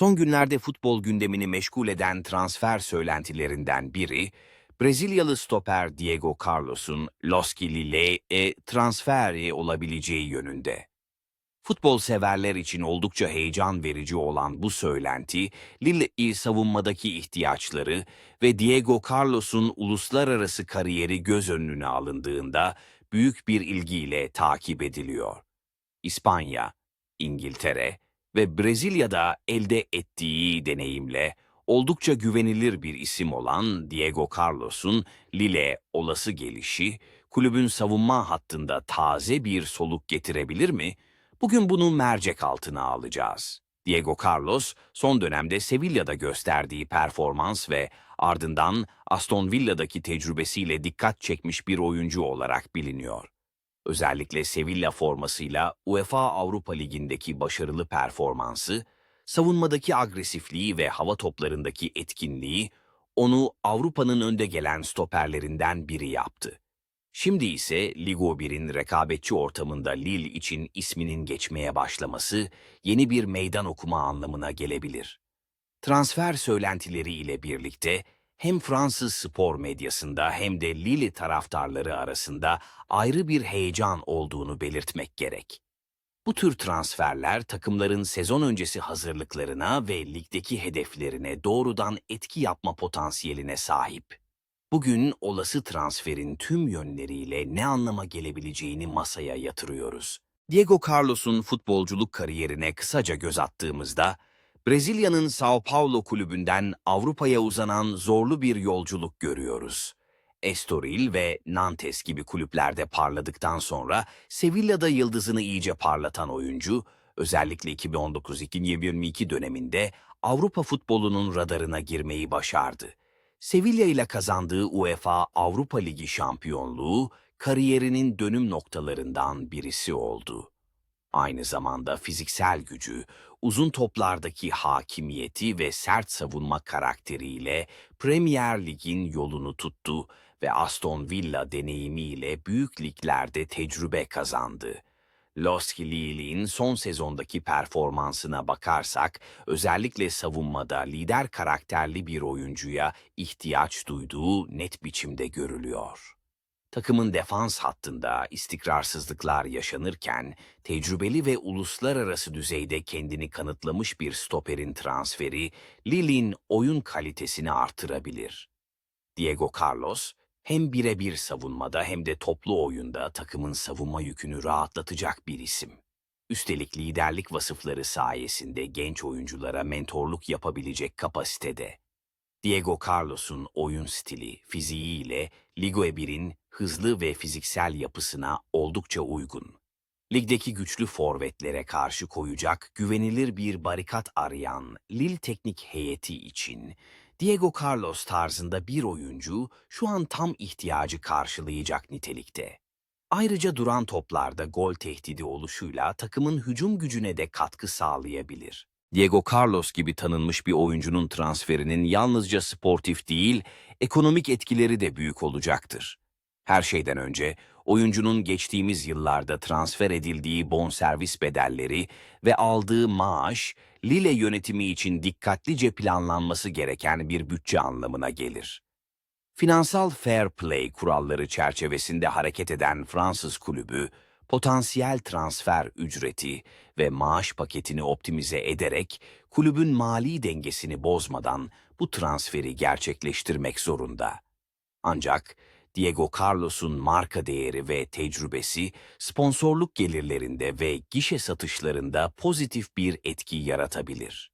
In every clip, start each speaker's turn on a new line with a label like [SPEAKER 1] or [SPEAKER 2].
[SPEAKER 1] Son günlerde futbol gündemini meşgul eden transfer söylentilerinden biri, Brezilyalı stoper Diego Carlos'un Los Lille'e transferi olabileceği yönünde. Futbol severler için oldukça heyecan verici olan bu söylenti, Lille'i savunmadaki ihtiyaçları ve Diego Carlos'un uluslararası kariyeri göz önüne alındığında büyük bir ilgiyle takip ediliyor. İspanya, İngiltere ve Brezilya'da elde ettiği deneyimle oldukça güvenilir bir isim olan Diego Carlos'un Lille olası gelişi, kulübün savunma hattında taze bir soluk getirebilir mi? Bugün bunu mercek altına alacağız. Diego Carlos, son dönemde Sevilla'da gösterdiği performans ve ardından Aston Villa'daki tecrübesiyle dikkat çekmiş bir oyuncu olarak biliniyor. Özellikle Sevilla formasıyla UEFA Avrupa Ligi'ndeki başarılı performansı, savunmadaki agresifliği ve hava toplarındaki etkinliği onu Avrupa'nın önde gelen stoperlerinden biri yaptı. Şimdi ise Ligo 1'in rekabetçi ortamında Lille için isminin geçmeye başlaması yeni bir meydan okuma anlamına gelebilir. Transfer söylentileri ile birlikte hem Fransız spor medyasında hem de Lille taraftarları arasında ayrı bir heyecan olduğunu belirtmek gerek. Bu tür transferler takımların sezon öncesi hazırlıklarına ve ligdeki hedeflerine doğrudan etki yapma potansiyeline sahip. Bugün olası transferin tüm yönleriyle ne anlama gelebileceğini masaya yatırıyoruz. Diego Carlos'un futbolculuk kariyerine kısaca göz attığımızda, Brezilya'nın Sao Paulo kulübünden Avrupa'ya uzanan zorlu bir yolculuk görüyoruz. Estoril ve Nantes gibi kulüplerde parladıktan sonra Sevilla'da yıldızını iyice parlatan oyuncu, özellikle 2019-2022 döneminde Avrupa futbolunun radarına girmeyi başardı. Sevilla ile kazandığı UEFA Avrupa Ligi şampiyonluğu kariyerinin dönüm noktalarından birisi oldu. Aynı zamanda fiziksel gücü, uzun toplardaki hakimiyeti ve sert savunma karakteriyle Premier Lig'in yolunu tuttu ve Aston Villa deneyimiyle büyük liglerde tecrübe kazandı. Los Lille'in son sezondaki performansına bakarsak, özellikle savunmada lider karakterli bir oyuncuya ihtiyaç duyduğu net biçimde görülüyor. Takımın defans hattında istikrarsızlıklar yaşanırken, tecrübeli ve uluslararası düzeyde kendini kanıtlamış bir stoperin transferi, Lille'in oyun kalitesini artırabilir. Diego Carlos, hem birebir savunmada hem de toplu oyunda takımın savunma yükünü rahatlatacak bir isim. Üstelik liderlik vasıfları sayesinde genç oyunculara mentorluk yapabilecek kapasitede. Diego Carlos'un oyun stili, fiziğiyle Ligue 1'in hızlı ve fiziksel yapısına oldukça uygun. Ligdeki güçlü forvetlere karşı koyacak güvenilir bir barikat arayan Lille teknik heyeti için Diego Carlos tarzında bir oyuncu şu an tam ihtiyacı karşılayacak nitelikte. Ayrıca duran toplarda gol tehdidi oluşuyla takımın hücum gücüne de katkı sağlayabilir. Diego Carlos gibi tanınmış bir oyuncunun transferinin yalnızca sportif değil, ekonomik etkileri de büyük olacaktır. Her şeyden önce oyuncunun geçtiğimiz yıllarda transfer edildiği bonservis bedelleri ve aldığı maaş, Lille yönetimi için dikkatlice planlanması gereken bir bütçe anlamına gelir. Finansal fair play kuralları çerçevesinde hareket eden Fransız kulübü, potansiyel transfer ücreti ve maaş paketini optimize ederek kulübün mali dengesini bozmadan bu transferi gerçekleştirmek zorunda. Ancak Diego Carlos'un marka değeri ve tecrübesi sponsorluk gelirlerinde ve gişe satışlarında pozitif bir etki yaratabilir.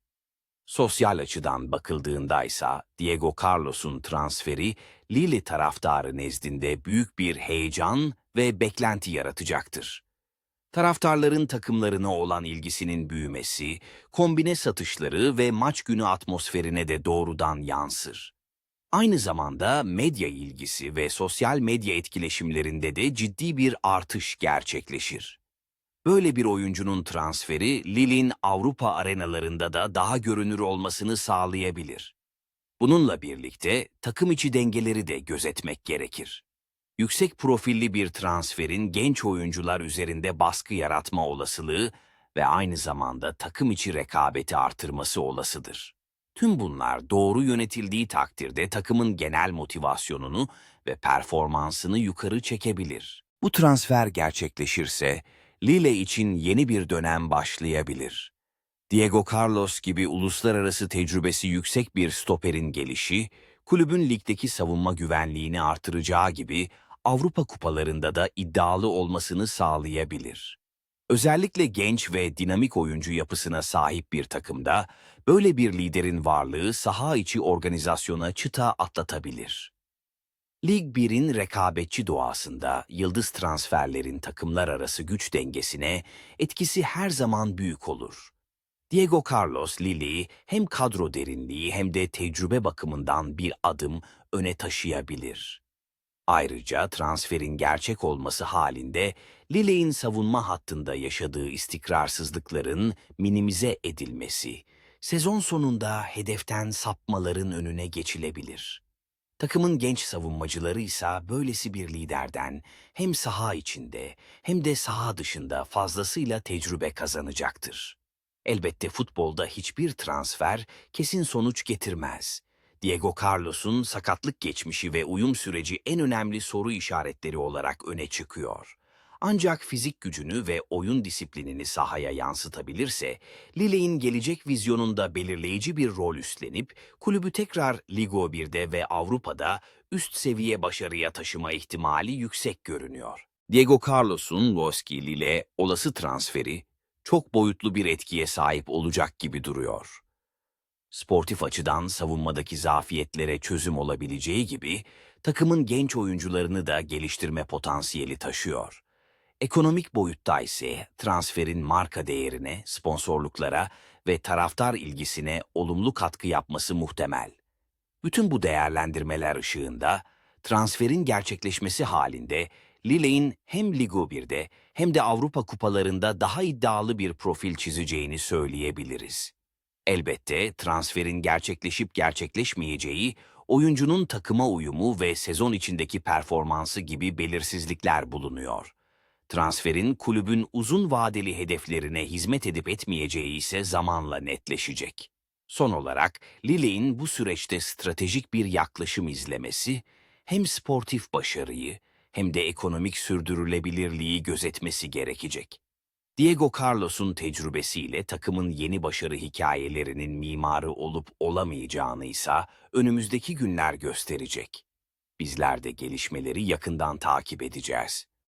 [SPEAKER 1] Sosyal açıdan bakıldığında ise Diego Carlos'un transferi Lille taraftarı nezdinde büyük bir heyecan ve beklenti yaratacaktır. Taraftarların takımlarına olan ilgisinin büyümesi, kombine satışları ve maç günü atmosferine de doğrudan yansır. Aynı zamanda medya ilgisi ve sosyal medya etkileşimlerinde de ciddi bir artış gerçekleşir. Böyle bir oyuncunun transferi Lille'in Avrupa arenalarında da daha görünür olmasını sağlayabilir. Bununla birlikte takım içi dengeleri de gözetmek gerekir. Yüksek profilli bir transferin genç oyuncular üzerinde baskı yaratma olasılığı ve aynı zamanda takım içi rekabeti artırması olasıdır. Tüm bunlar doğru yönetildiği takdirde takımın genel motivasyonunu ve performansını yukarı çekebilir. Bu transfer gerçekleşirse Lille için yeni bir dönem başlayabilir. Diego Carlos gibi uluslararası tecrübesi yüksek bir stoperin gelişi, kulübün ligdeki savunma güvenliğini artıracağı gibi Avrupa kupalarında da iddialı olmasını sağlayabilir. Özellikle genç ve dinamik oyuncu yapısına sahip bir takımda böyle bir liderin varlığı saha içi organizasyona çıta atlatabilir. Lig 1'in rekabetçi doğasında yıldız transferlerin takımlar arası güç dengesine etkisi her zaman büyük olur. Diego Carlos Lille'yi hem kadro derinliği hem de tecrübe bakımından bir adım öne taşıyabilir. Ayrıca transferin gerçek olması halinde Lille'in savunma hattında yaşadığı istikrarsızlıkların minimize edilmesi, sezon sonunda hedeften sapmaların önüne geçilebilir. Takımın genç savunmacıları ise böylesi bir liderden hem saha içinde hem de saha dışında fazlasıyla tecrübe kazanacaktır. Elbette futbolda hiçbir transfer kesin sonuç getirmez. Diego Carlos'un sakatlık geçmişi ve uyum süreci en önemli soru işaretleri olarak öne çıkıyor. Ancak fizik gücünü ve oyun disiplinini sahaya yansıtabilirse, Lille'in gelecek vizyonunda belirleyici bir rol üstlenip, kulübü tekrar Ligo 1'de ve Avrupa'da üst seviye başarıya taşıma ihtimali yüksek görünüyor. Diego Carlos'un Loski Lille olası transferi, çok boyutlu bir etkiye sahip olacak gibi duruyor. Sportif açıdan savunmadaki zafiyetlere çözüm olabileceği gibi, takımın genç oyuncularını da geliştirme potansiyeli taşıyor. Ekonomik boyutta ise transferin marka değerine, sponsorluklara ve taraftar ilgisine olumlu katkı yapması muhtemel. Bütün bu değerlendirmeler ışığında transferin gerçekleşmesi halinde Lille'in hem Ligo 1'de hem de Avrupa kupalarında daha iddialı bir profil çizeceğini söyleyebiliriz. Elbette transferin gerçekleşip gerçekleşmeyeceği, oyuncunun takıma uyumu ve sezon içindeki performansı gibi belirsizlikler bulunuyor. Transferin kulübün uzun vadeli hedeflerine hizmet edip etmeyeceği ise zamanla netleşecek. Son olarak Lille'in bu süreçte stratejik bir yaklaşım izlemesi, hem sportif başarıyı hem de ekonomik sürdürülebilirliği gözetmesi gerekecek. Diego Carlos'un tecrübesiyle takımın yeni başarı hikayelerinin mimarı olup olamayacağını ise önümüzdeki günler gösterecek. Bizler de gelişmeleri yakından takip edeceğiz.